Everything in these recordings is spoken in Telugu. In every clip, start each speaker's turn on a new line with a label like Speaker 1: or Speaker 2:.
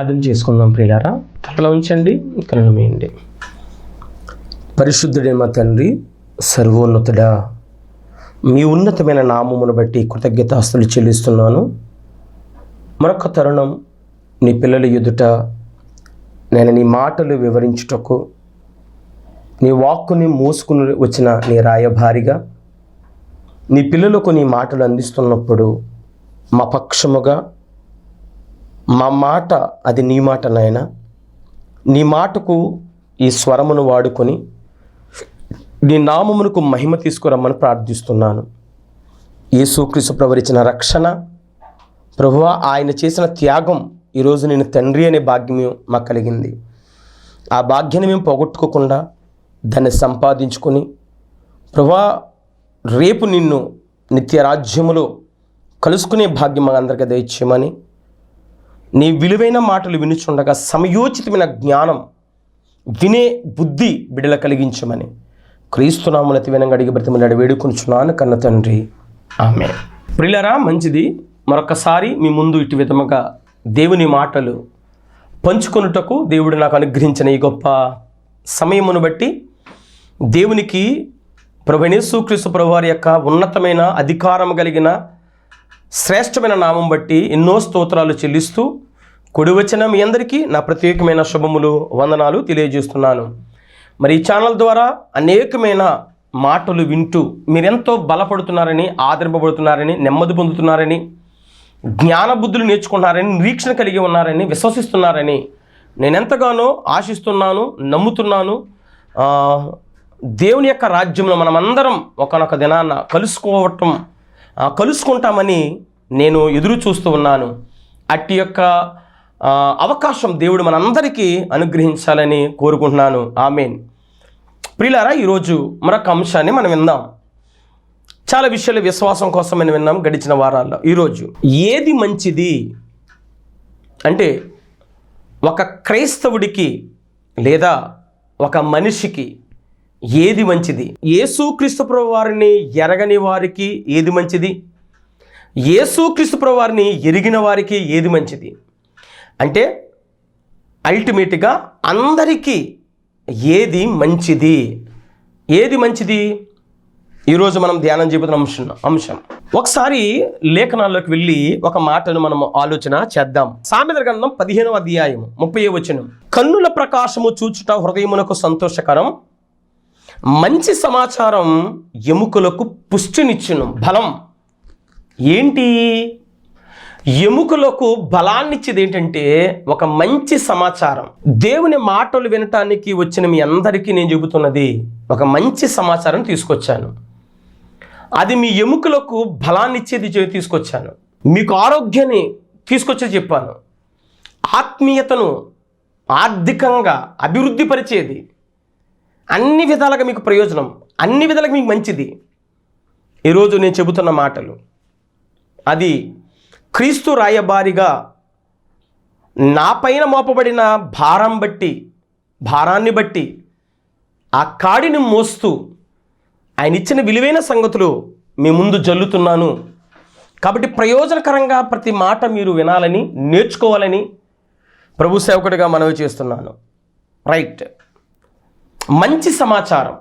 Speaker 1: ప్రార్థన చేసుకుందాం ప్రియారా తల ఉంచండి కళ్ళు మీయండి పరిశుద్ధుడే మా తండ్రి సర్వోన్నతుడా మీ ఉన్నతమైన నామమును బట్టి కృతజ్ఞతాస్తులు చెల్లిస్తున్నాను. మరొక తరుణం నీ పిల్లల ఎదుట నేను నీ మాటలు వివరించుటకు నీ వాక్కుని మోసుకుని వచ్చిన నీ రాయభారిగా నీ పిల్లలకు నీ మాటలు అందిస్తున్నప్పుడు మా పక్షముగా మా మాట అది నీ మాట నాయన. నీ మాటకు ఈ స్వరమును వాడుకొని నీ నామమునకు మహిమ తీసుకురమ్మని ప్రార్థిస్తున్నాను. యేసుక్రీస్తు ప్రవరించిన రక్షణ ప్రభువ ఆయన చేసిన త్యాగం ఈరోజు నేను తండ్రి అనే భాగ్యం మాకు కలిగింది. ఆ భాగ్యాన్ని మేము పోగొట్టుకోకుండా దాన్ని సంపాదించుకొని ప్రభా రేపు నిన్ను నిత్య రాజ్యములో కలుసుకునే భాగ్యం మా అందరికీ దయచేయమని నీ విలువైన మాటలు వినుచుండగా సమయోచితమైన జ్ఞానం వినే బుద్ధి బిడల కలిగించమని క్రీస్తునాములతి వినంగా అడిగి బ్రతిమలాడి వేడుకొంచున్నాను కన్న తండ్రి. ఆమె ప్రిలరా మంచిది. మరొకసారి మీ ముందు ఇటు విధముగా దేవుని మాటలు పంచుకొనుటకు దేవుడు నాకు అనుగ్రహించిన ఈ గొప్ప సమయమును బట్టి దేవునికి ప్రభునేసుక్రీస్తు ప్రభువారి యొక్క ఉన్నతమైన అధికారం కలిగిన శ్రేష్టమైన నామం బట్టి ఎన్నో స్తోత్రాలు చెల్లిస్తూ కుడి వచ్చిన మీ అందరికీ నా ప్రత్యేకమైన శుభములు వందనాలు తెలియజేస్తున్నాను. మరి ఈ ఛానల్ ద్వారా అనేకమైన మాటలు వింటూ మీరెంతో బలపడుతున్నారని ఆదరింపబడుతున్నారని నెమ్మది పొందుతున్నారని జ్ఞానబుద్ధులు నేర్చుకున్నారని నిరీక్షణ కలిగి ఉన్నారని విశ్వసిస్తున్నారని నేను ఎంతగానో ఆశిస్తున్నాను నమ్ముతున్నాను. దేవుని యొక్క రాజ్యంలో మనమందరం ఒకనొక దినాన్న కలుసుకోవటం కలుసుకుంటామని నేను ఎదురు చూస్తూ ఉన్నాను. అట్టి యొక్క అవకాశం దేవుడు మనందరికీ అనుగ్రహించాలని కోరుకుంటున్నాను. ఆమెన్. ప్రియులారా ఈరోజు మరొక అంశాన్ని మనం విందాం. చాలా విషయాలు విశ్వాసం కోసం మనం విన్నాం గడిచిన వారాల్లో. ఈరోజు ఏది మంచిది? అంటే ఒక క్రైస్తవుడికి లేదా ఒక మనిషికి ఏది మంచిది? యేసుక్రీస్తు ప్రభు వారిని ఎరగని వారికి ఏది మంచిది? యేసుక్రీస్తు ప్రభు వారిని ఎరిగిన వారికి ఏది మంచిది? అంటే అల్టిమేట్గా అందరికీ ఏది మంచిది? ఏది మంచిది? ఈరోజు మనం ధ్యానం చెబుతున్న అంశం అంశం. ఒకసారి లేఖనాల్లోకి వెళ్ళి ఒక మాటను మనం ఆలోచన చేద్దాం. సామెత గ్రంథం పదిహేనవ అధ్యాయం ముప్పై వచ్చిన కన్నుల ప్రకాశము చూచుట హృదయమునకు సంతోషకరం మంచి సమాచారం ఎముకలకు పుష్టినిచ్చును బలం. ఏంటి? ఎముకలకు బలాన్నిచ్చేది ఏంటంటే ఒక మంచి సమాచారం. దేవుని మాటలు వినటానికి వచ్చిన మీ అందరికీ నేను చెబుతున్నది ఒక మంచి సమాచారం తీసుకొచ్చాను. అది మీ ఎముకలకు బలాన్నిచ్చేది తీసుకొచ్చాను. మీకు ఆరోగ్యాన్ని తీసుకొచ్చేది చెప్పాను. ఆత్మీయతను ఆర్థికంగా అభివృద్ధి పరిచేది. అన్ని విధాలుగా మీకు ప్రయోజనం అన్ని విధాలుగా మీకు మంచిది. ఈరోజు నేను చెబుతున్న మాటలు అది క్రీస్తు రాయబారిగా నా పైన మోపబడిన భారం బట్టి భారాన్ని బట్టి ఆ కాడిని మోస్తూ ఆయన ఇచ్చిన విలువైన సంగతులు మీ ముందు జల్లుతున్నాను. కాబట్టి ప్రయోజనకరంగా ప్రతి మాట మీరు వినాలని నేర్చుకోవాలని ప్రభు సేవకుడిగా మనవి చేస్తున్నాను. రైట్. మంచి సమాచారం.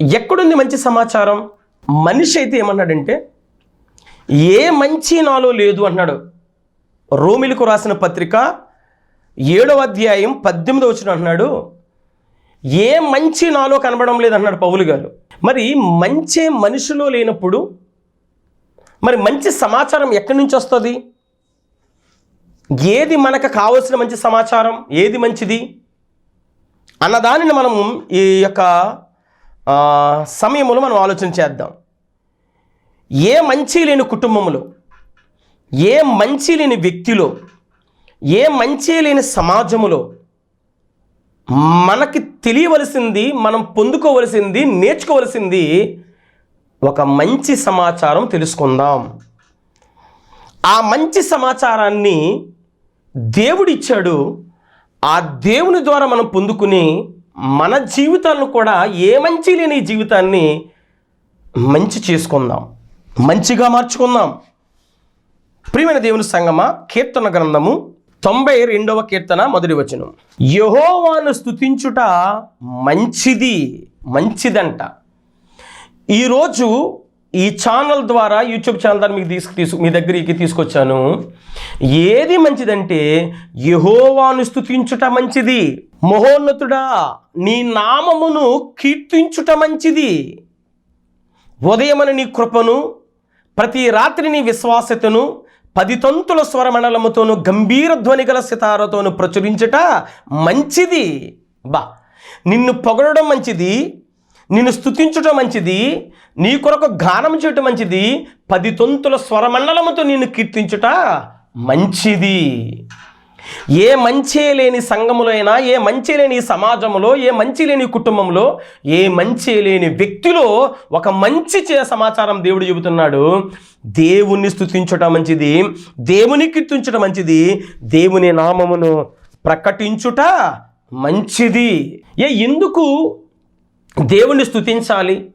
Speaker 1: ఎక్కడుంది మంచి సమాచారం? మనిషి అయితే ఏమన్నాడంటే ఏ మంచి నాలో లేదు అన్నాడు రోమిలకు రాసిన పత్రిక ఏడవ అధ్యాయం పద్దెనిమిది వచ్చిన అంటున్నాడు ఏ మంచి నాలో కనబడం లేదన్నాడు పౌలు గారు. మరి మంచి మనిషిలో లేనప్పుడు మరి మంచి సమాచారం ఎక్కడి నుంచి వస్తుంది? ఏది మనకు కావలసిన మంచి సమాచారం? ఏది మంచిది? అన్నదానిని మనం ఈ యొక్క ఆ, సమయంలో మనం ఆలోచన చేద్దాం. ఏ మంచి లేని కుటుంబంలో ఏ మంచి లేని వ్యక్తిలో ఏ మంచి లేని సమాజములో మనకి తెలియవలసింది మనం పొందుకోవలసింది నేర్చుకోవలసింది ఒక మంచి సమాచారం తెలుసుకుందాం. ఆ మంచి సమాచారాన్ని దేవుడిచ్చాడు. ఆ దేవుని ద్వారా మనం పొందుకుని మన జీవితాలను కూడా ఏ మంచి లేని జీవితాన్ని మంచి చేసుకుందాం మంచిగా మార్చుకుందాం. ప్రియమైన దేవుని సంగమ కీర్తన గ్రంథము తొంభై రెండవ కీర్తన మొదటి వచనం. యహోవాను స్తుతించుట మంచిది మంచిదంట. ఈరోజు ఈ ఛానల్ ద్వారా యూట్యూబ్ ఛానల్ ద్వారా మీకు తీసుకు తీసుకు మీ దగ్గరికి తీసుకొచ్చాను. ఏది మంచిదంటే యహోవాను స్తుతించుట మంచిది. మహోన్నతుడా నీ నామమును కీర్తించుట మంచిది. ఉదయమని నీ కృపను ప్రతి రాత్రి నీ విశ్వాసతను పది తంతుల స్వరమండలముతోను గంభీర ధ్వని గల సితారతోను ప్రచురించుట మంచిది. బా నిన్ను పొగడడం మంచిది. నిన్ను స్థుతించటం మంచిది నీ కొరకు గానం చేయటం మంచిది పది తొంతుల స్వరమండలముతో నిన్ను కీర్తించుట మంచిది. ఏ మంచి లేని సంఘములో అయినా ఏ మంచి లేని సమాజంలో ఏ మంచి లేని కుటుంబంలో ఏ మంచి లేని వ్యక్తిలో ఒక మంచి చే సమాచారం దేవుడు చెబుతున్నాడు. దేవుణ్ణి స్థుతించటం మంచిది దేవుని కీర్తించటం మంచిది దేవుని నామమును ప్రకటించుట మంచిది. ఏ ఎందుకు దేవుణ్ణి స్తుతించాలి.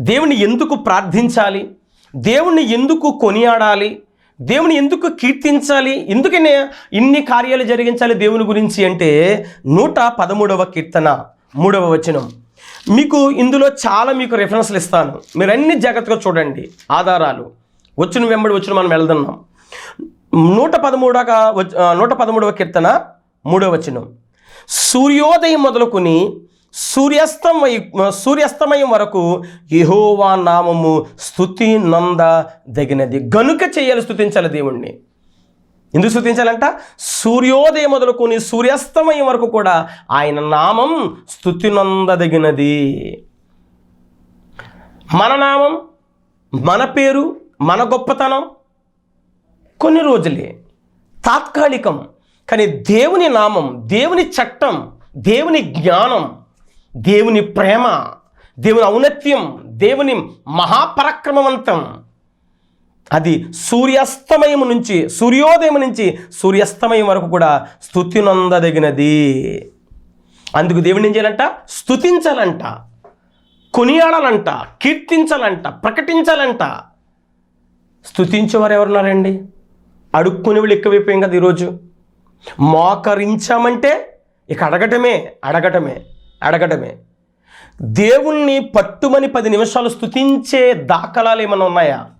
Speaker 1: దేవుని ఎందుకు ప్రార్థించాలి? దేవుణ్ణి ఎందుకు కొనియాడాలి? దేవుని ఎందుకు కీర్తించాలి? ఎందుకనే ఇన్ని కార్యాలు జరిగించాలి దేవుని గురించి అంటే నూట పదమూడవ కీర్తన మూడవ వచనం. మీకు ఇందులో చాలా మీకు రెఫరెన్స్లు ఇస్తాను. మీరు అన్ని జాగ్రత్తగా చూడండి ఆధారాలు. వచ్చిన వెంబడి వచ్చిన మనం వెళ్తున్నాం. నూట పదమూడవ నూట పదమూడవ కీర్తన మూడవ వచనం. సూర్యోదయం మొదలుకొని సూర్యాస్తమయ సూర్యాస్తమయం వరకు యహోవా నామము స్థుతి నంద దగినది. గనుక చేయాలి స్థుతించాలి దేవుణ్ణి. ఎందుకు స్థుతించాలంట? సూర్యోదయం మొదలుకొని సూర్యాస్తమయం వరకు కూడా ఆయన నామం స్థుతి నందదగినది మన నామం మన పేరు మన గొప్పతనం కొన్ని రోజులే. తాత్కాలికం. కానీ దేవుని నామం దేవుని చట్టం దేవుని జ్ఞానం దేవుని ప్రేమ దేవుని ఔన్నత్యం దేవుని మహాపరాక్రమవంతం. అది సూర్యాస్తమయం నుంచి సూర్యోదయం నుంచి సూర్యాస్తమయం వరకు కూడా స్థుతి నొందదగినది అందుకు దేవుని ఏం చేయాలంట? స్థుతించాలంట. కొనియాడాలంట కీర్తించాలంట ప్రకటించాలంట. స్థుతించేవారు ఎవరున్నారండి? అడుక్కునే వాళ్ళు ఎక్కువైపోయాం కదా ఈరోజు. మోకరించామంటే ఇక అడగటమే అడగటమే. అడగడమే. దేవుణ్ణి పట్టుమని పది నిమిషాలు స్థుతించే దాఖలాలు ఏమైనా ఉన్నాయా?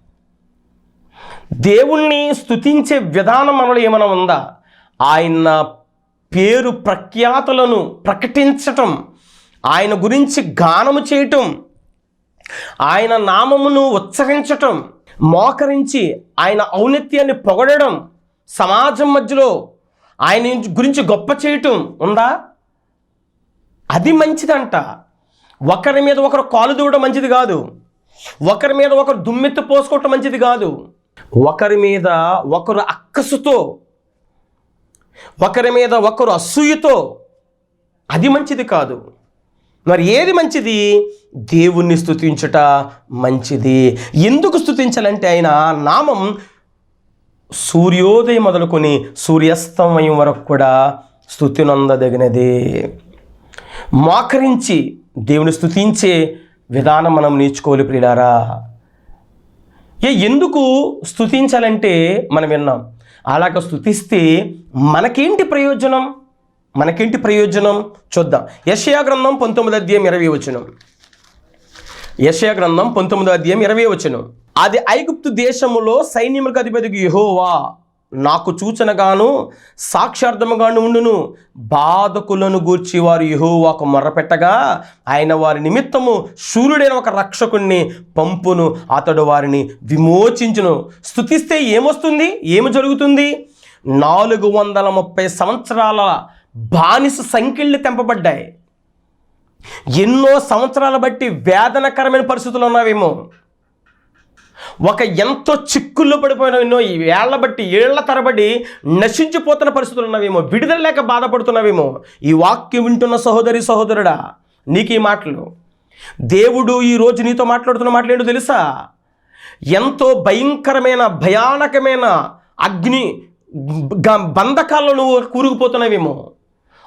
Speaker 1: దేవుణ్ణి స్థుతించే విధానం మనలో ఏమైనా ఉందా? ఆయన పేరు ప్రఖ్యాతులను ప్రకటించటం ఆయన గురించి గానము చేయటం ఆయన నామమును ఉచ్చరించటం మోకరించి ఆయన ఔన్నత్యాన్ని పొగడడం సమాజం మధ్యలో ఆయన గురించి గొప్ప చేయటం ఉందా? అది మంచిదంట. ఒకరి మీద ఒకరు కాలు దూవడం మంచిది కాదు. ఒకరి మీద ఒకరు దుమ్మెత్తు పోసుకోవటం మంచిది కాదు. ఒకరి మీద ఒకరు అక్కసుతో ఒకరి మీద ఒకరు అసూయతో అది మంచిది కాదు. మరి ఏది మంచిది? దేవుణ్ణి స్థుతించుట మంచిది. ఎందుకు స్థుతించాలంటే ఆయన నామం సూర్యోదయం మొదలుకొని సూర్యాస్తమయం వరకు కూడా స్థుతినందదగినది మోకరించి దేవుని స్థుతించే విధానం మనం నేర్చుకోవాలి ప్రియులారా. ఏ ఎందుకు స్థుతించాలంటే మనం విన్నాం. అలాగ స్థుతిస్తే మనకేంటి ప్రయోజనం? మనకేంటి ప్రయోజనం? చూద్దాం. యషయా గ్రంథం పంతొమ్మిది అధ్యాయం ఇరవై వచనం. యషయా గ్రంథం పంతొమ్మిది అధ్యాయం ఇరవై వచనం. అది ఐగుప్తు దేశములో సైన్యములకు అధిపతికి యహోవా. నాకు సూచనగాను సాక్షార్థముగాను ఉండును. బాధకులను గూర్చి వారు యహోవాకు మొర్రపెట్టగా ఆయన వారి నిమిత్తము శూరుడైన ఒక రక్షకుణ్ణి పంపును. అతడు వారిని విమోచించును. స్థుతిస్తే ఏమొస్తుంది? ఏమి జరుగుతుంది? నాలుగు వందల ముప్పై సంవత్సరాల బానిస సంఖ్యలు తెంపబడ్డాయి. ఎన్నో సంవత్సరాల బట్టి వేదనకరమైన పరిస్థితులు ఉన్నావేమో. ఒక ఎంతో చిక్కుల్లో పడిపోయిన ఎన్నో ఈ ఏళ్ళ బట్టి ఏళ్ళ తరబడి నశించిపోతున్న పరిస్థితులు ఉన్నవేమో విడుదల లేక బాధపడుతున్నవేమో. ఈ వాక్యం వింటున్న సహోదరి సహోదరుడా నీకు ఈ మాటలు. దేవుడు ఈ రోజు నీతో మాట్లాడుతున్న మాటలు తెలుసా? ఎంతో భయంకరమైన భయానకమైన అగ్ని గ- బంధకాల్లో నువ్వు కూరుకుపోతున్నావేమో.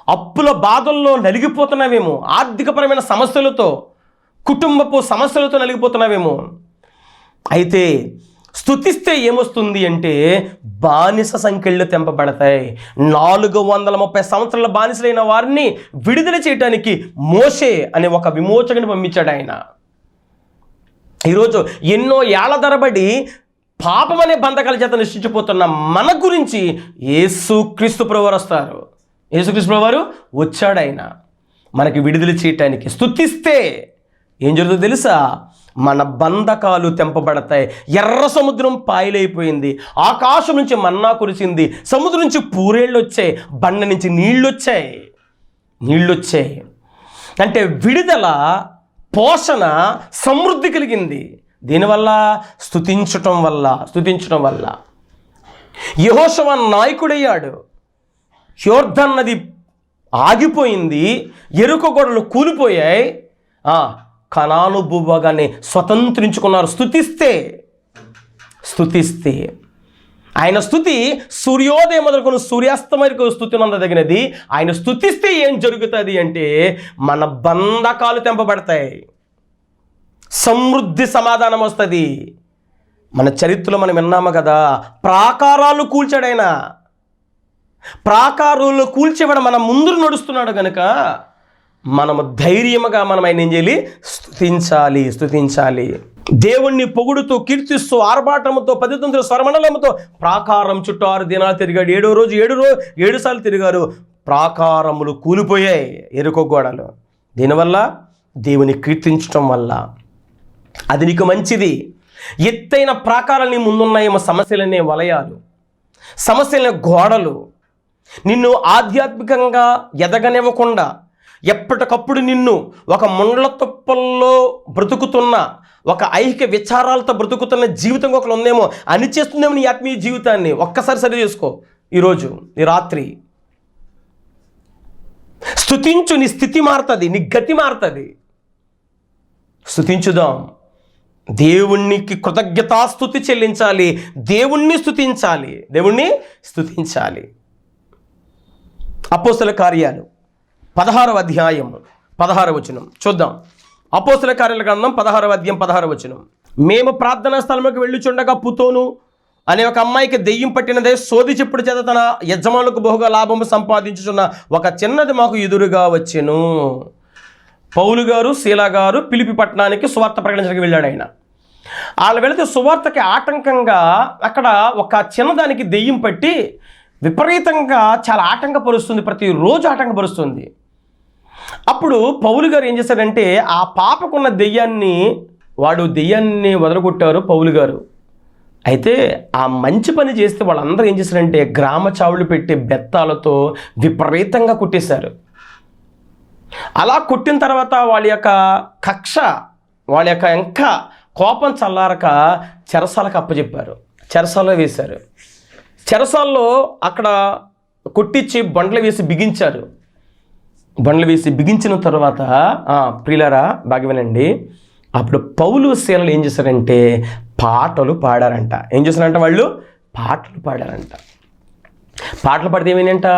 Speaker 1: అప్పుల బాధల్లో నలిగిపోతున్నావేమో. ఆర్థికపరమైన సమస్యలతో కుటుంబపు సమస్యలతో నలిగిపోతున్నావేమో. అయితే స్థుతిస్తే ఏమొస్తుంది అంటే బానిస సంఖ్యలు తెంపబడతాయి. నాలుగు వందల ముప్పై సంవత్సరాల బానిసలైన వారిని విడుదల చేయడానికి మోషే అనే ఒక విమోచకుని పంపించాడు ఆయన. ఈరోజు ఎన్నో ఏళ్ళ ధరబడి పాపం అనే బంధకాల చేత నిశ్చించిపోతున్న మన గురించి యేసు క్రీస్తు ప్రభువారు వస్తారు. యేసుక్రీస్తు ప్రభువారు వచ్చాడు ఆయన. మనకి విడుదల చేయటానికి స్తుతిస్తే ఏం జరుగుతుందో తెలుసా? మన బంధకాలు తెంపబడతాయి. ఎర్ర సముద్రం పాయలైపోయింది. ఆకాశం నుంచి మన్నా కురిసింది. సముద్రం నుంచి పూరేళ్ళు వచ్చాయి బండ నుంచి నీళ్ళొచ్చాయి. నీళ్ళొచ్చాయి. అంటే విడుదల పోషణ సమృద్ధి కలిగింది. దీనివల్ల స్తుతించటం వల్ల స్తుతించటం వల్ల. యహోశవ నాయకుడయ్యాడు. యోర్ధన్ నది ఆగిపోయింది. ఎరుక గొడవలు కూలిపోయాయి. ఆ, భూభాగాన్ని స్వతంత్రించుకున్నారు. స్థుతిస్తే స్థుతిస్తే ఆయన స్థుతి సూర్యోదయం మొదలుకొని సూర్యాస్తమరికి స్థుతి నందదగినది. ఆయన స్థుతిస్తే ఏం జరుగుతుంది అంటే మన బంధకాలు తెంపబడతాయి. సమృద్ధి సమాధానం వస్తుంది. మన చరిత్రలో మనం విన్నాము కదా ప్రాకారాలు కూల్చాడైనా ప్రాకారాలు కూల్చేవాడు మన ముందు నడుస్తున్నాడు కనుక మనము ధైర్యముగా మనం ఆయన ఏం చేయాలి? స్తుతించాలి స్థుతించాలి దేవుణ్ణి పొగుడుతూ కీర్తిస్తూ ఆర్భాటముతో పదితంత్ర స్వరమండలముతో ప్రాకారం చుట్టూ ఆరు దినాలు తిరిగాడు. ఏడో రోజు ఏడు రోజు ఏడు సార్లు తిరిగారు. ప్రాకారములు కూలిపోయాయి ఎరుక గోడలు. దీనివల్ల దేవుని కీర్తించటం వల్ల. అది నీకు మంచిది. ఎత్తైన ప్రాకారాలు నీ ముందున్నాయేమో సమస్యలనే వలయాలు. సమస్యలనే గోడలు. నిన్ను ఆధ్యాత్మికంగా ఎదగనివ్వకుండా ఎప్పటికప్పుడు నిన్ను ఒక ముండ్ల తుప్పల్లో బ్రతుకుతున్న ఒక ఐహిక విచారాలతో బ్రతుకుతున్న జీవితం ఒకరు ఉందేమో అని చేస్తుందేమో నీ ఆత్మీయ జీవితాన్ని ఒక్కసారి సరి చేసుకో. ఈరోజు ఈ రాత్రి స్తుతించు నీ స్థితి మారుతుంది నీ గతి మారుతుంది. స్థుతించుదాం దేవుణ్ణికి కృతజ్ఞతాస్థుతి చెల్లించాలి దేవుణ్ణి స్థుతించాలి దేవుణ్ణి స్థుతించాలి అపోసల కార్యాలు. పదహారవ అధ్యాయం పదహారవ వచనం. చూద్దాం. అపోసల కార్యాల గ్రంథం పదహారవ అధ్యాయం పదహారవ వచనం. మేము ప్రార్థనా స్థలంలోకి వెళ్ళుచుండగా పుతోను అనే ఒక అమ్మాయికి దెయ్యం పట్టినదే సోది చెప్పుడు చేత తన యజమానులకు బహుగా లాభము సంపాదించుచున్న ఒక చిన్నది మాకు ఎదురుగా వచ్చెను. పౌలు గారు శీలా గారు పిలిపి పట్టణానికి సువార్త ప్రకటించడానికి వెళ్ళాడు ఆయన. వాళ్ళు వెళితే సువార్తకి ఆటంకంగా అక్కడ ఒక చిన్నదానికి దెయ్యం పట్టి విపరీతంగా చాలా ఆటంకపరుస్తుంది ప్రతిరోజు ఆటంకపరుస్తుంది. అప్పుడు పౌలు గారు ఏం చేశారంటే ఆ పాపకున్న దెయ్యాన్ని వాడు దెయ్యాన్ని వదలగొట్టారు పౌలు గారు. అయితే ఆ మంచి పని చేస్తే వాళ్ళందరూ ఏం చేశారంటే గ్రామ చావులు పెట్టి బెత్తాలతో విపరీతంగా కుట్టేశారు. అలా కుట్టిన తర్వాత వాళ్ళ యొక్క కక్ష వాళ్ళ యొక్క ఇంకా కోపం చల్లారక చెరసాలకు అప్పచెప్పారు చెరసాలో వేశారు. చెరసాల్లో అక్కడ కుట్టించి బండ్లు వేసి బిగించారు. బండ్లు వేసి బిగించిన తర్వాత ప్రిలరా బాగా వినండి. అప్పుడు పౌలు శీలలు ఏం చేశారంటే పాటలు పాడారంట. ఏం చేశారంట వాళ్ళు? పాటలు పాడారంట. పాటలు పాడితే ఏమైందంట?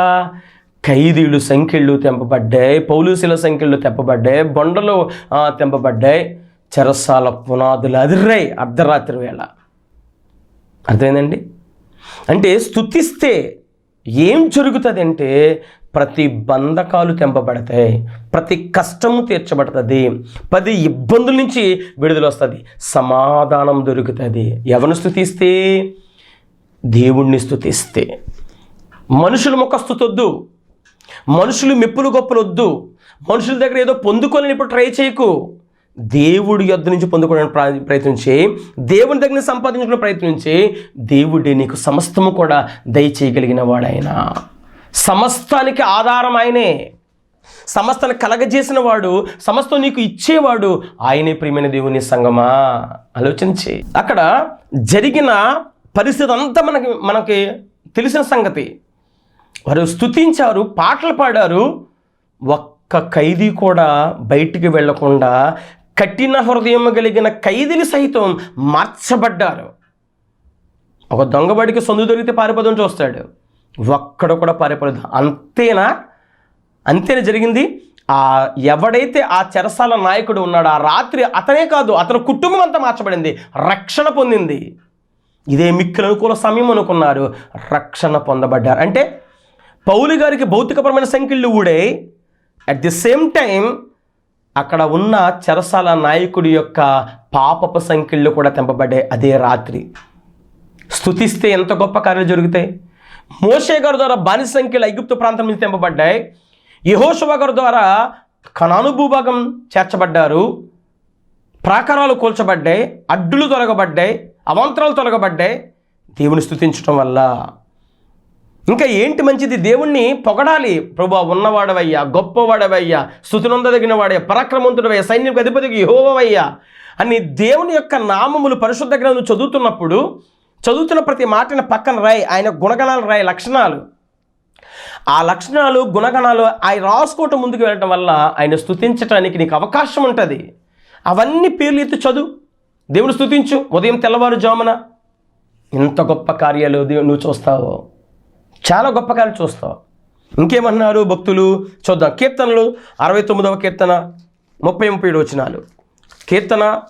Speaker 1: ఖైదీలు సంఖ్యలు తెంపబడ్డాయి పౌలుశీల సంఖ్యలు తెంపబడ్డాయి బొండలు తెంపబడ్డాయి. చెరసాల పునాదులు అదిర్రాయి అర్ధరాత్రి వేళ. అర్థమైందండి? అంటే స్తుతిస్తే ఏం జరుగుతుంది అంటే ప్రతి బంధకాలు తెంపబడతాయి. ప్రతి కష్టము తీర్చబడుతుంది. పది ఇబ్బందుల నుంచి విడుదల వస్తుంది. సమాధానం దొరుకుతుంది. ఎవరిని స్థుతిస్తే దేవుణ్ణి స్థుతిస్తే మనుషుల ముఖ స్థుతొద్దు మనుషులు మెప్పులు గొప్పలొద్దు. మనుషుల దగ్గర ఏదో పొందుకోవాలని ఇప్పుడు ట్రై చేయకు. దేవుడి యొద్ నుంచి పొందుకోవడానికి ప్ర- ప్రయత్నించి దేవుని దగ్గర సంపాదించుకునే ప్రయత్నించి దేవుడి నీకు సమస్తము కూడా దయచేయగలిగిన వాడైనా. సమస్తానికి ఆధారం ఆయనే సమస్తాన్ని కలగజేసిన వాడు సమస్తం నీకు ఇచ్చేవాడు ఆయనే ప్రియమైన దేవుని సంగమా? ఆలోచించి. అక్కడ జరిగిన పరిస్థితి అంతా మనకి మనకి తెలిసిన సంగతి. వారు స్తుతించారు పాటలు పాడారు. ఒక్క ఖైదీ కూడా బయటికి వెళ్ళకుండా కఠిన హృదయం కలిగిన ఖైదీలు సైతం మార్చబడ్డారు. ఒక దొంగబడికి సొందు దొరికితే పారిపోదని చూస్తాడు. ఒక్కడ కూడా పారిపోలేదు. అంతేనా? అంతేనా జరిగింది? ఆ ఎవడైతే ఆ చెరసాల నాయకుడు ఉన్నాడో ఆ రాత్రి అతనే కాదు అతని కుటుంబం అంతా మార్చబడింది. రక్షణ పొందింది. ఇదే మిక్కిలి అనుకూల సమయం అనుకున్నారు. రక్షణ పొందబడ్డారు. అంటే పౌలు గారికి భౌతికపరమైన సంఖ్యలు ఊడే. అట్ ది సేమ్ టైం అక్కడ ఉన్న చెరసాల నాయకుడి యొక్క పాపపు సంఖ్యలు కూడా తెంపబడ్డాయి. అదే రాత్రి. స్తుతిస్తే ఎంత గొప్ప కార్యాలు జరుగుతాయి? మోషే గారి ద్వారా బానిస సంఖ్యలు ఐగుప్తు ప్రాంతం నుంచి తెంపబడ్డాయి. యహోశవ గారి ద్వారా కణాను భూభాగం చేర్చబడ్డారు. ప్రాకారాలు కూల్చబడ్డాయి. అడ్డులు తొలగబడ్డాయి. అవాంతరాలు తొలగబడ్డాయి. దేవుని స్థుతించడం వల్ల ఇంకా ఏంటి మంచిది? దేవుణ్ణి పొగడాలి. ప్రభు ఉన్నవాడవయ్యా గొప్పవాడవయ్యా స్థుతినొందదగిన వాడే పరాక్రమంతుడవయ్యా సైన్యం అధిపతికి యహోవయ్యా అని దేవుని యొక్క నామములు పరిశుద్ధ గ్రంథం చదువుతున్నప్పుడు చదువుతున్న ప్రతి మాటని పక్కన రాయి ఆయన గుణగణాలు రాయి లక్షణాలు. ఆ లక్షణాలు గుణగణాలు ఆయన రాసుకోవటం ముందుకు వెళ్ళటం వల్ల ఆయన స్థుతించడానికి నీకు అవకాశం ఉంటుంది. అవన్నీ పేర్లు ఎత్తి చదువు. దేవుని స్తుతించు. ఉదయం తెల్లవారుజామున ఎంత గొప్ప కార్యాలు నువ్వు చూస్తావో. చాలా గొప్ప కార్యాలు చూస్తావు. ఇంకేమన్నారు భక్తులు? చూద్దాం. కీర్తనలు అరవై తొమ్మిదవ కీర్తన ముప్పై ముప్పై ఏడు వచనాలు. కీర్తన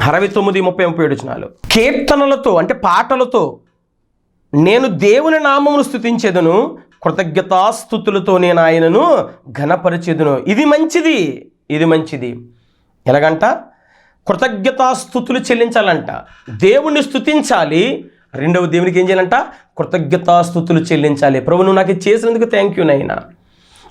Speaker 1: అరవై తొమ్మిది ముప్పై ముప్పై ఏడు వచ్చినాలు కీర్తనలతో అంటే పాటలతో నేను దేవుని నామమును స్థుతించేదను కృతజ్ఞతాస్థుతులతో నేను ఆయనను ఘనపరిచేదును. ఇది మంచిది ఇది మంచిది. ఎలాగంట? కృతజ్ఞతాస్థుతులు చెల్లించాలంట. దేవుణ్ణి స్థుతించాలి. రెండవ దేవునికి ఏం చేయాలంట? కృతజ్ఞతాస్థుతులు చెల్లించాలి. ప్రభు నువ్వు నాకు చేసినందుకు థ్యాంక్ యూ నాయన.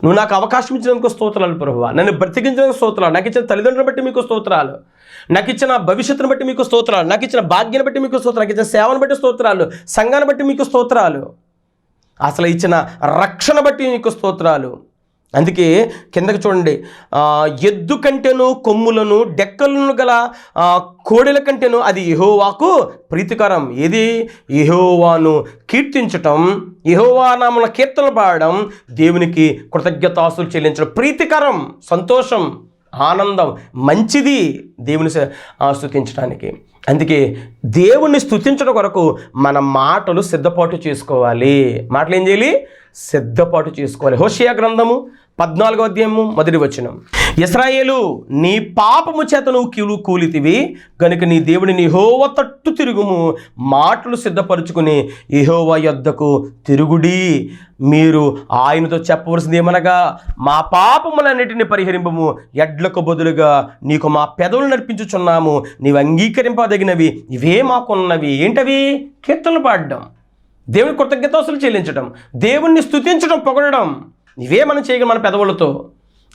Speaker 1: నువ్వు నాకు అవకాశం ఇచ్చినందుకు స్తోత్రాలు ప్రభు. నన్ను బ్రతికించినందుకు స్తోత్రాలు. నాకు ఇచ్చిన తల్లిదండ్రులను బట్టి మీకు స్తోత్రాలు. నాకు ఇచ్చిన భవిష్యత్తును బట్టి మీకు స్తోత్రాలు నాకు ఇచ్చిన భాగ్యాన్ని బట్టి మీకు స్తోత్రాలు నాకు ఇచ్చిన సేవను బట్టి స్తోత్రాలు సంఘాన్ని బట్టి మీకు స్తోత్రాలు. అసలు ఇచ్చిన రక్షణ బట్టి మీకు స్తోత్రాలు. అందుకే కిందకి చూడండి ఎద్దు కంటేను కొమ్ములను డెక్కలను గల కోడెల కంటేను అది ఇహోవాకు ప్రీతికరం. ఏది? ఇహోవాను కీర్తించటం యెహోవా నామల కీర్తనలు పాడడం దేవునికి కృతజ్ఞతాసులు చెల్లించడం ప్రీతికరం సంతోషం. ఆనందం మంచిది దేవుని స్థుతించడానికి అందుకే దేవుణ్ణి స్థుతించడం కొరకు మన మాటలు సిద్ధపాటు చేసుకోవాలి. మాటలు ఏం చేయాలి? సిద్ధపాటు చేసుకోవాలి. హోషియా గ్రంథము పద్నాలుగో అధ్యాయము మొదటి వచనం. ఇస్రాయేలు నీ పాపము చేత నువ్వు కీలు కూలితివి గనుక నీ దేవుని నీ తట్టు తిరుగుము మాటలు సిద్ధపరుచుకుని ఇహోవ యొద్దకు తిరుగుడి. మీరు ఆయనతో చెప్పవలసింది ఏమనగా మా పాపములన్నిటిని పరిహరింపము ఎడ్లకు బదులుగా నీకు మా పెదవులు నడిపించుచున్నాము నీవు అంగీకరింపదగినవి ఇవే మాకున్నవి. ఏంటవి? కీర్తనలు పాడడం. దేవుని కృతజ్ఞతోసలు చెల్లించడం దేవుణ్ణి స్థుతించడం పొగడడం ఇవే మనం చేయగలం మన పెదవులతో?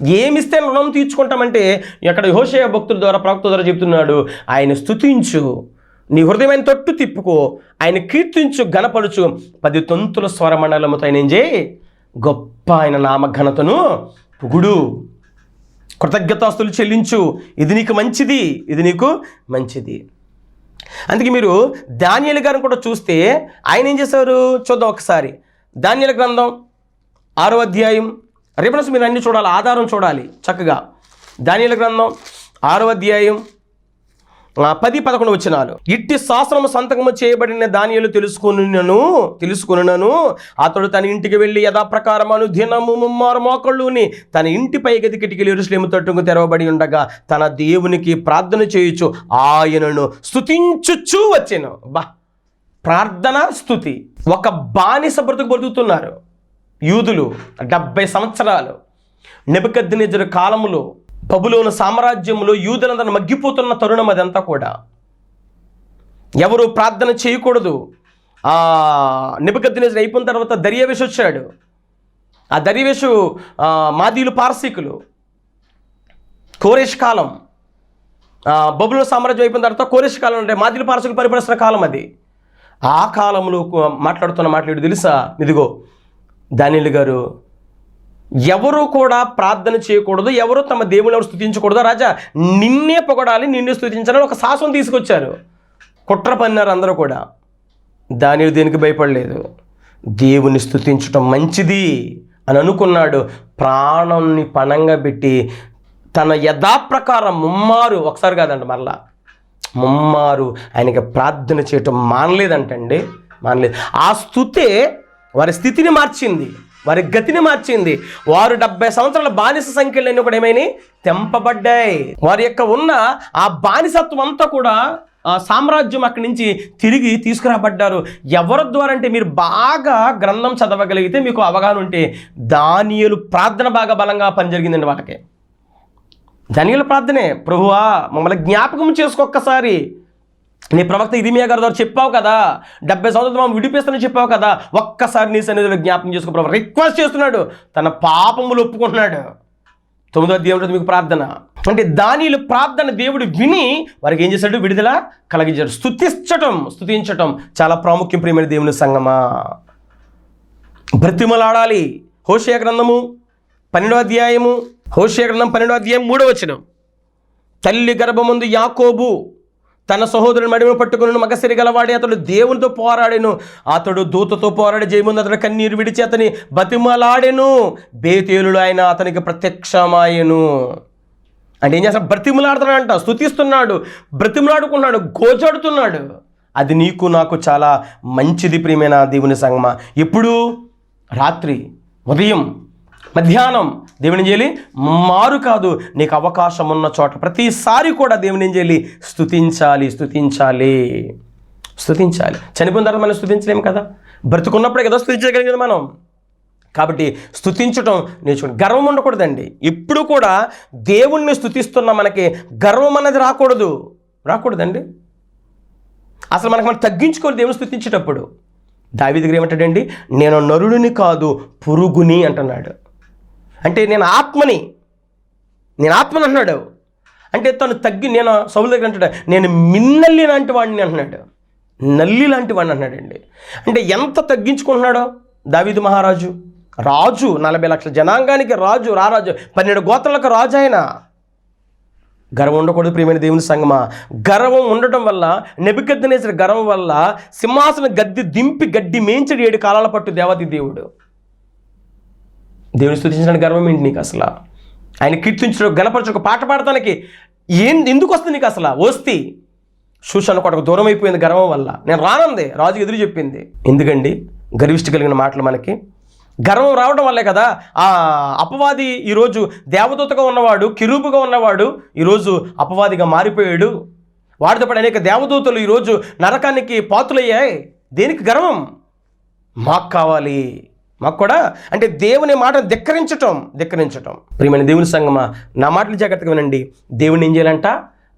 Speaker 1: ఏమిస్తే రుణం తీర్చుకుంటామంటే ఇక్కడ హోషయ భక్తుల ద్వారా ప్రవక్త ద్వారా చెప్తున్నాడు ఆయన స్తుతించు నీ హృదయమైన తొట్టు తిప్పుకో ఆయన కీర్తించు గణపరుచు పది తొంతుల స్వరమండలముతో ఆయన ఏం చేయి? గొప్ప ఆయన నామఘనతను పొగుడు. కృతజ్ఞతాస్తులు చెల్లించు. ఇది నీకు మంచిది ఇది నీకు మంచిది. అందుకే మీరు ధాన్యాల గారిని కూడా చూస్తే ఆయన ఏం చేశారు? చూద్దాం ఒకసారి. ధాన్యాల గ్రంథం ఆరో అధ్యాయం. రిఫరెన్స్ మీరు అన్ని చూడాలి ఆధారం చూడాలి చక్కగా. ధాన్యాల గ్రంథం ఆరో అధ్యాయం పది పదకొండు వచ్చినాలు ఇట్టి శాస్త్రము సంతకము చేయబడిన దానియలు తెలుసుకున్నాను తెలుసుకున్నాను అతడు తన ఇంటికి వెళ్ళి యథాప్రకారం అనుదినము ముమ్మారు మోకళ్ళుని తన ఇంటి పై గది కిటికీలు ఎరుసలేము తట్టుకు తెరవబడి ఉండగా తన దేవునికి ప్రార్థన చేయొచ్చు ఆయనను స్తుతించుచు వచ్చాను. బా ప్రార్థన స్థుతి ఒక బానిస బ్రతుకు బ్రతుకుతున్నారు యూదులు డెబ్బై సంవత్సరాలు. నెబద్దినిజరు కాలములో బబులోని సామ్రాజ్యంలో యూదులందరూ మగ్గిపోతున్న తరుణం అదంతా కూడా. ఎవరు ప్రార్థన చేయకూడదు. ఆ అయిపోయిన తర్వాత దర్యావేష్ వచ్చాడు. ఆ దర్యావేషు మాదీలు పార్సీకులు. కోరేష్ కాలం. బబులో సామ్రాజ్యం అయిపోయిన తర్వాత కోరేష్ కాలం అంటే మాదిలి పారసుకు పరిపాలిస్తున్న కాలం అది. ఆ కాలంలో మాట్లాడుతున్న మాట్లాడు తెలుసా? ఇదిగో. దానిలు గారు ఎవరు కూడా ప్రార్థన చేయకూడదు ఎవరు తమ దేవుని ఎవరు స్థుతించకూడదు రాజా నిన్నే పొగడాలి నిన్నే స్థుతించాలని ఒక శాసనం తీసుకొచ్చారు. కుట్ర పన్నారు అందరూ కూడా. దాని దేనికి భయపడలేదు? దేవుని స్థుతించటం మంచిది అని అనుకున్నాడు. ప్రాణాన్ని పణంగా పెట్టి తన యథాప్రకారం ముమ్మారు ఒకసారి కాదండి మరలా ముమ్మారు ఆయనకి ప్రార్థన చేయటం మానలేదంటండి మానలేదు. ఆ స్థుతే వారి స్థితిని మార్చింది వారి గతిని మార్చింది. వారు డెబ్బై సంవత్సరాల బానిస సంఖ్యలన్నీ కూడా ఏమైనాయి తెంపబడ్డాయి. వారి యొక్క ఉన్న ఆ బానిసత్వం అంతా కూడా ఆ, సామ్రాజ్యం అక్కడి నుంచి తిరిగి తీసుకురాబడ్డారు. ఎవరి ద్వారా అంటే మీరు బాగా గ్రంథం చదవగలిగితే మీకు అవగాహన ఉంటే దానియలు ప్రార్థన బాగా బలంగా పని జరిగిందండి వాళ్ళకి. దానియలు ప్రార్థనే. ప్రభువా మమ్మల్ని జ్ఞాపకం చేసుకోక్కసారి నీ ప్రవక్త ఇరిమియా గారి ద్వారా చెప్పావు కదా డెబ్బై సంవత్సరాలు మనం విడిపిస్తానని చెప్పావు కదా ఒక్కసారి నీ సన్నిధిలో జ్ఞాపకం చేసుకో ప్రభు. రిక్వెస్ట్ చేస్తున్నాడు. తన పాపములు ఒప్పుకుంటున్నాడు. తొమ్మిదో దేవుడు మీకు ప్రార్థన. అంటే దానిలో ప్రార్థన దేవుడు విని వారికి ఏం చేశాడు? విడుదల కలిగించాడు. స్తుతించటం స్థుతించటం చాలా ప్రాముఖ్యం ప్రియమైన దేవుని సంగమా బ్రతిమలాడాలి. హోషయ గ్రంథము పన్నెండో అధ్యాయము హోషయ గ్రంథం పన్నెండో అధ్యాయం మూడో వచనం. తల్లి గర్భముందు యాకోబు తన సహోదరుని మడిమ పట్టుకుని మగసిరి గలవాడి అతడు దేవునితో పోరాడెను. అతడు దూతతో పోరాడి జయముందు. అతడు కన్నీరు విడిచి అతని బతిమలాడెను. బేతేలుడు ఆయన అతనికి ప్రత్యక్షమాయెను. అంటే ఏం చేస్తాడు? బ్రతిమలాడుతున్నాడంట. స్థుతిస్తున్నాడు బ్రతిమలాడుకున్నాడు గోజాడుతున్నాడు. అది నీకు నాకు చాలా మంచిది ప్రియమైన దేవుని సంగమ. ఎప్పుడు? రాత్రి. ఉదయం. మధ్యాహ్నం దేవుని చేయాలి మారు కాదు నీకు అవకాశం ఉన్న చోట ప్రతిసారి కూడా దేవుని ఏం చేయాలి స్థుతించాలి స్థుతించాలి స్థుతించాలి చనిపోయిన తర్వాత మనం స్థుతించలేము కదా? బ్రతుకున్నప్పుడే కదా స్తుతించగలిగేది మనం? కాబట్టి స్థుతించటం నేర్చుకోండి. గర్వం ఉండకూడదండి. ఎప్పుడు కూడా దేవుణ్ణి స్థుతిస్తున్న మనకి గర్వం అన్నది రాకూడదు. రాకూడదండి. అసలు మనకు మనం తగ్గించుకోవాలి దేవుని స్థుతించేటప్పుడు దావి దగ్గర ఏమంటాడండి? నేను నరుడిని కాదు పురుగుని అంటున్నాడు. అంటే నేను ఆత్మని నేను ఆత్మని అంటున్నాడు. అంటే తను తగ్గి నేను సౌలు దగ్గర అంటాడు నేను మిన్నల్లి లాంటి వాడిని అంటున్నాడు. నల్లి లాంటి వాడిని అంటున్నాడండి. అంటే ఎంత తగ్గించుకుంటున్నాడో దావీదు మహారాజు. రాజు నలభై లక్షల జనాంగానికి రాజు రారాజు పన్నెండు గోత్రాలకు రాజు ఆయన. గర్వం ఉండకూడదు ప్రియమైన దేవుని సంగమా. గర్వం ఉండటం వల్ల నెబికద్దనేసిన గర్వం వల్ల సింహాసన గద్ది దింపి గడ్డి మేంచడు ఏడు కాలాల పట్టు దేవతి దేవుడు. దేవుని స్థుతించడానికి గర్వం ఏంటి నీకు అసలు? ఆయన కీర్తించడం గలపరచు ఒక పాట పాడటానికి ఏం ఎందుకు వస్తుంది నీకు అసలు? వస్తే శూషణ ఒక దూరం అయిపోయింది గర్వం వల్ల. నేను రానంది రాజు ఎదురు చెప్పింది. ఎందుకండి? గర్విష్టి కలిగిన మాటలు మనకి. గర్వం రావడం వల్లే కదా ఆ అపవాది ఈరోజు దేవదూతగా ఉన్నవాడు కిరూపుగా ఉన్నవాడు ఈరోజు అపవాదిగా మారిపోయాడు. వాడితో పాటు అనేక దేవదూతలు ఈరోజు నరకానికి పాతులయ్యాయి. దేనికి గర్వం? మాకు కావాలి. మాకు కూడా అంటే దేవుని మాట ధిక్కరించటం ధిక్కరించటం. ప్రియమైన దేవుని సంగమా నా మాటలు జాగ్రత్తగా వినండి. దేవుని ఏం చేయాలంట?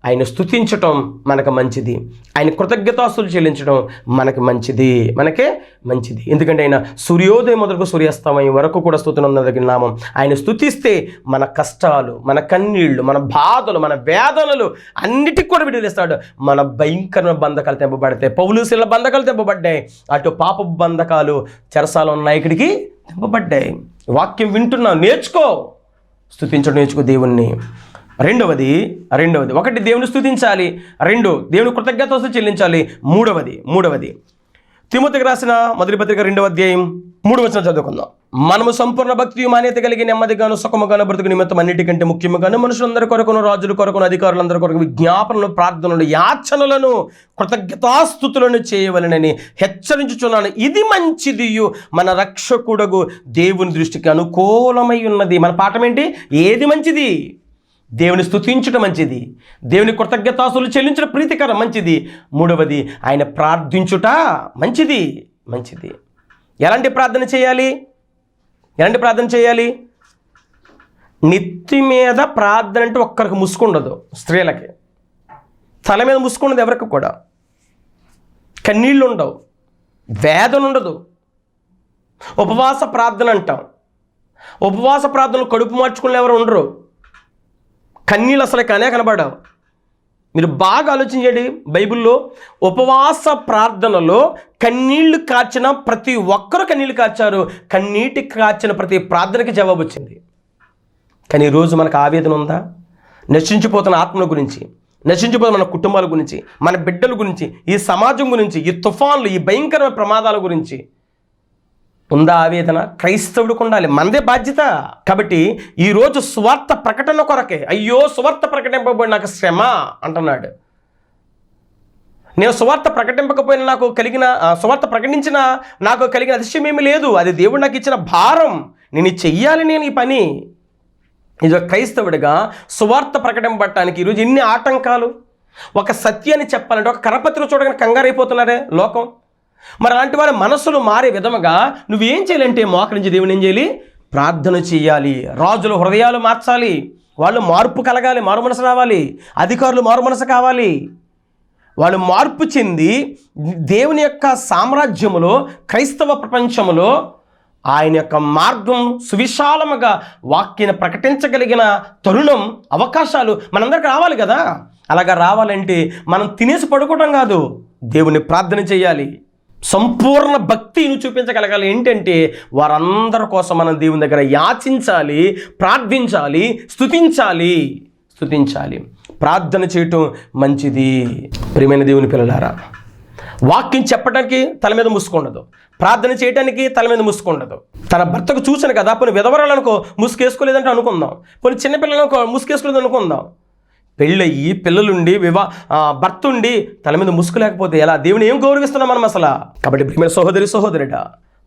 Speaker 1: ఆయన స్థుతించటం మనకు మంచిది. ఆయన కృతజ్ఞతాస్తులు చెల్లించడం మనకి మంచిది. మనకే మంచిది. ఎందుకంటే ఆయన సూర్యోదయం మొదలకు సూర్యాస్తమయం వరకు కూడా స్థుతునందగిన నామం. ఆయన స్థుతిస్తే మన కష్టాలు మన కన్నీళ్ళు మన బాధలు మన వేదనలు అన్నిటికి కూడా విడుదలిస్తాడు. మన భయంకరమైన బంధకాలు తెంపబడతాయి. పౌలుశీల బంధకాలు తెంపబడ్డాయి. అటు పాప బంధకాలు చెరసాల నాయకుడికి తెంపబడ్డాయి. వాక్యం వింటున్నావు నేర్చుకో. స్తుతించడం నేర్చుకో దేవుణ్ణి. రెండవది రెండవది. ఒకటి దేవుని స్థుతించాలి రెండు దేవుని కృతజ్ఞత చెల్లించాలి మూడవది మూడవది. తిమోతికి రాసిన మొదటి పత్రిక రెండవ అధ్యాయం మూడు వచ్చిన చదువుకుందాం. మనము సంపూర్ణ భక్తి మాన్యత కలిగి నెమ్మదిగాను సుఖముగాను బ్రతుకు నిమిత్తం అన్నిటికంటే ముఖ్యముగాను మనుషులందరి కొరకును రాజుల కొరకును అధికారులందరి కొరకు విజ్ఞాపనలు ప్రార్థనలు యాచనలను కృతజ్ఞతాస్థుతులను చేయవలనని హెచ్చరించుచున్నాను. ఇది మంచిది మన రక్షకుడగు దేవుని దృష్టికి అనుకూలమై ఉన్నది. మన పాఠం ఏంటి? ఏది మంచిది? దేవుని స్థుతించడం మంచిది. దేవుని కృతజ్ఞతాసులు చెల్లించడం ప్రీతికరం మంచిది. మూడవది ఆయన ప్రార్థించుట మంచిది. మంచిది. ఎలాంటి ప్రార్థన చేయాలి? ఎలాంటి ప్రార్థన చేయాలి? నెత్తి మీద ప్రార్థన అంటే ఒక్కరికి ముసుకుండదు స్త్రీలకి. తల మీద ముసుకుండదు ఎవరికి కూడా. కన్నీళ్ళు ఉండవు వేదన ఉండదు ఉపవాస ప్రార్థన అంటాం. ఉపవాస ప్రార్థనలు కడుపు మార్చుకునే ఎవరు ఉండరు. కన్నీళ్ళు అసలు కనే కనబడవు మీరు బాగా ఆలోచించండి బైబిల్లో ఉపవాస ప్రార్థనలో కన్నీళ్ళు కార్చిన ప్రతి ఒక్కరు కన్నీళ్ళు కార్చారు. కన్నీటి కార్చిన ప్రతి ప్రార్థనకి జవాబు వచ్చింది. కానీ ఈరోజు మనకు ఆవేదన ఉందా? నశించిపోతున్న ఆత్మల గురించి నశించిపోతున్న మన కుటుంబాల గురించి మన బిడ్డల గురించి ఈ సమాజం గురించి ఈ తుఫాన్లు ఈ భయంకరమైన ప్రమాదాల గురించి ఉందా ఆవేదన? క్రైస్తవుడికి ఉండాలి. మనదే బాధ్యత. కాబట్టి ఈరోజు స్వార్థ ప్రకటన కొరకే. అయ్యో స్వార్థ ప్రకటింపబడి నాకు శ్రమ అంటున్నాడు. నేను సువార్త ప్రకటింపకపోయినా నాకు కలిగిన స్వార్థ సువార్త ప్రకటించిన నాకు కలిగిన అతిశయం ఏమీ లేదు. అది దేవుడు నాకు ఇచ్చిన భారం. నేను చెయ్యాలి నేను ఈ పని. ఇది ఒక క్రైస్తవుడిగా సువార్త ప్రకటింపబడటానికి ఈరోజు ఎన్ని ఆటంకాలు? ఒక సత్యాన్ని చెప్పాలంటే ఒక కరపత్రిలో చూడగానే కంగారైపోతున్నారే లోకం. మరి అలాంటి వారి మనస్సులు మారే విధముగా నువ్వేం చేయాలంటే మోకరించి దేవుని ఏం చేయాలి? ప్రార్థన చేయాలి. రాజుల హృదయాలు మార్చాలి. వాళ్ళు మార్పు కలగాలి మారు మనసు రావాలి. అధికారులు మారు మనసు కావాలి. వాళ్ళు మార్పు చెంది దేవుని యొక్క సామ్రాజ్యములో క్రైస్తవ ప్రపంచములో ఆయన యొక్క మార్గం సువిశాలముగా వాక్యను ప్రకటించగలిగిన తరుణం అవకాశాలు మనందరికి రావాలి కదా? అలాగా రావాలంటే మనం తినేసి పడుకోవడం కాదు. దేవుని ప్రార్థన చేయాలి. సంపూర్ణ భక్తిని చూపించగలగాలి. ఏంటంటే వారందరి కోసం మనం దేవుని దగ్గర యాచించాలి ప్రార్థించాలి స్తుతించాలి. స్థుతించాలి ప్రార్థన చేయటం మంచిది. ప్రియమైన దేవుని పిల్లలారా వాక్యం చెప్పడానికి తల మీద ముసుకుండదు. ప్రార్థన చేయడానికి తల మీద ముసుకుండదు. తన భర్తకు చూసాను కదా పోనీ విధవరాలనుకో ముసుకేసుకోలేదంటే అనుకుందాం. పోనీ చిన్నపిల్లలనుకో ముసుకేసుకోలేదు అనుకుందాం. పెళ్ళయ్యి పిల్లలుండి వివా భర్త ఉండి తల మీద ముసుగు లేకపోతే ఎలా? దేవుని ఏం గౌరవిస్తున్నాం మనం అసలు? కాబట్టి ప్రియమైన సహోదరి సహోదరుడ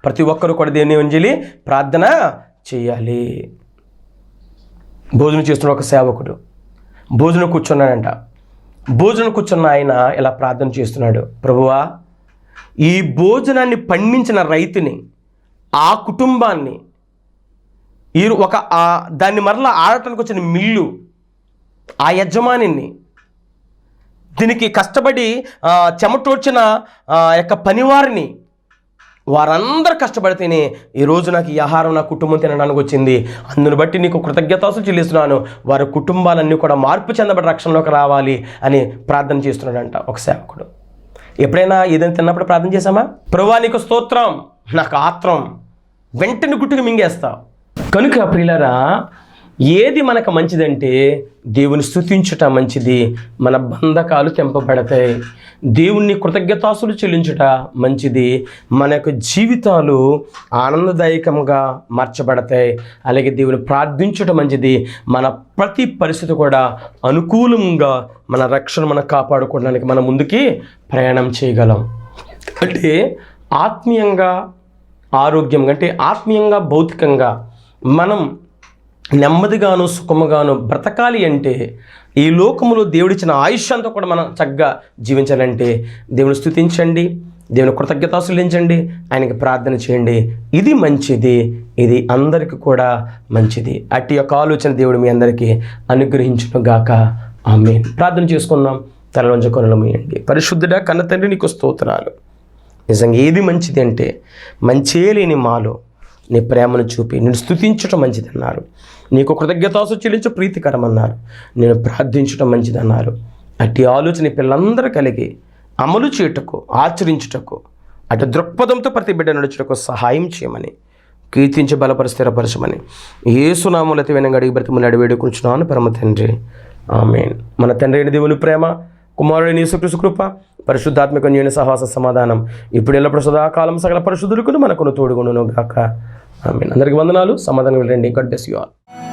Speaker 1: ప్రతి ఒక్కరు కూడా దేవుని అంజలి ప్రార్థన చేయాలి. భోజనం చేస్తున్న ఒక సేవకుడు. భోజనం కూర్చున్నాడంట. భోజనం కూర్చున్న ఆయన ఇలా ప్రార్థన చేస్తున్నాడు. ప్రభువా ఈ భోజనాన్ని పండించిన రైతుని ఆ కుటుంబాన్ని ఈ ఒక దాన్ని మరలా ఆడటానికి వచ్చిన మిల్లు ఆ యజమానిని. దీనికి కష్టపడి ఆ, చెమటోడ్చిన యొక్క పనివారిని. వారందరూ కష్టపడితేనే ఈరోజు నాకు ఈ ఆహారం నా కుటుంబం తినడానికి వచ్చింది. అందును బట్టి నీకు కృతజ్ఞతాసు చెల్లిస్తున్నాను. వారి కుటుంబాలన్నీ కూడా మార్పు చెందబడి రక్షణలోకి రావాలి అని ప్రార్థన చేస్తున్నాడంట ఒక సేవకుడు. ఎప్పుడైనా ఏదైనా తిన్నప్పుడు ప్రార్థన చేశామా? ప్రభా నీకు స్తోత్రం నాకు ఆత్రం. వెంటనే గుట్టుకు మింగేస్తావు. కనుక ప్రియులరా ఏది మనకు మంచిదంటే దేవుని స్థుతించుట మంచిది. మన బంధకాలు తెంపబడతాయి. దేవుణ్ణి కృతజ్ఞతాసులు చెల్లించుట మంచిది. మన యొక్క జీవితాలు ఆనందదాయకంగా మార్చబడతాయి. అలాగే దేవుని ప్రార్థించుట మంచిది. మన ప్రతి పరిస్థితి కూడా అనుకూలంగా మన రక్షణ మనం కాపాడుకోవడానికి మనం ముందుకి ప్రయాణం చేయగలం. అంటే ఆత్మీయంగా ఆరోగ్యంగా అంటే ఆత్మీయంగా భౌతికంగా మనం నెమ్మదిగాను సుఖముగాను బ్రతకాలి అంటే ఈ లోకములో దేవుడిచ్చిన ఆయుష్ అంతా కూడా మనం చక్కగా జీవించాలంటే దేవుని స్థుతించండి దేవుని కృతజ్ఞతాసులించండి ఆయనకి ప్రార్థన చేయండి. ఇది మంచిది ఇది అందరికీ కూడా మంచిది. అట్టి యొక్క ఆలోచన దేవుడు మీ అందరికీ అనుగ్రహించును గాక ఆమె ప్రార్థన చేసుకుందాం. తలలోంచి కొనలమేయండి పరిశుద్ధుడా కన్న తండ్రి నీకు స్తోత్రాలు. నిజంగా ఏది మంచిది అంటే మంచే లేని మాలో నీ ప్రేమను చూపి నేను స్థుతించటం మంచిదన్నారు. నీకు కృతజ్ఞతాసు చెల్లించు ప్రీతికరమన్నారు. నేను ప్రార్థించటం మంచిదన్నారు. అట్టి ఆలోచన పిల్లలందరూ కలిగి అమలు చేయుటకు ఆచరించుటకు అటు దృక్పథంతో ప్రతి బిడ్డ నడుచుటకు సహాయం చేయమని కీర్తించి బలపరి స్థిరపరచమని ఏసునాములతి వెనక అడిగి బ్రతిమలు అడివేడుకుంటున్నాను పరమ తండ్రి. ఆమెన్. మన తండ్రి అయిన దేవుని ప్రేమ కుమారుడి యేసుక్రీస్తు కృప పరిశుద్ధాత్మక న్యూన సహవాస సమాధానం ఇప్పుడు ఎల్లప్పుడు సదాకాలం సకల పరిశుద్ధులకు మనకును తోడుగును గాక ఆమెన్. అందరికి వందనాలు. సమాధానం వెళ్ళండి గడ్ బ్లెస్ యు ఆల్.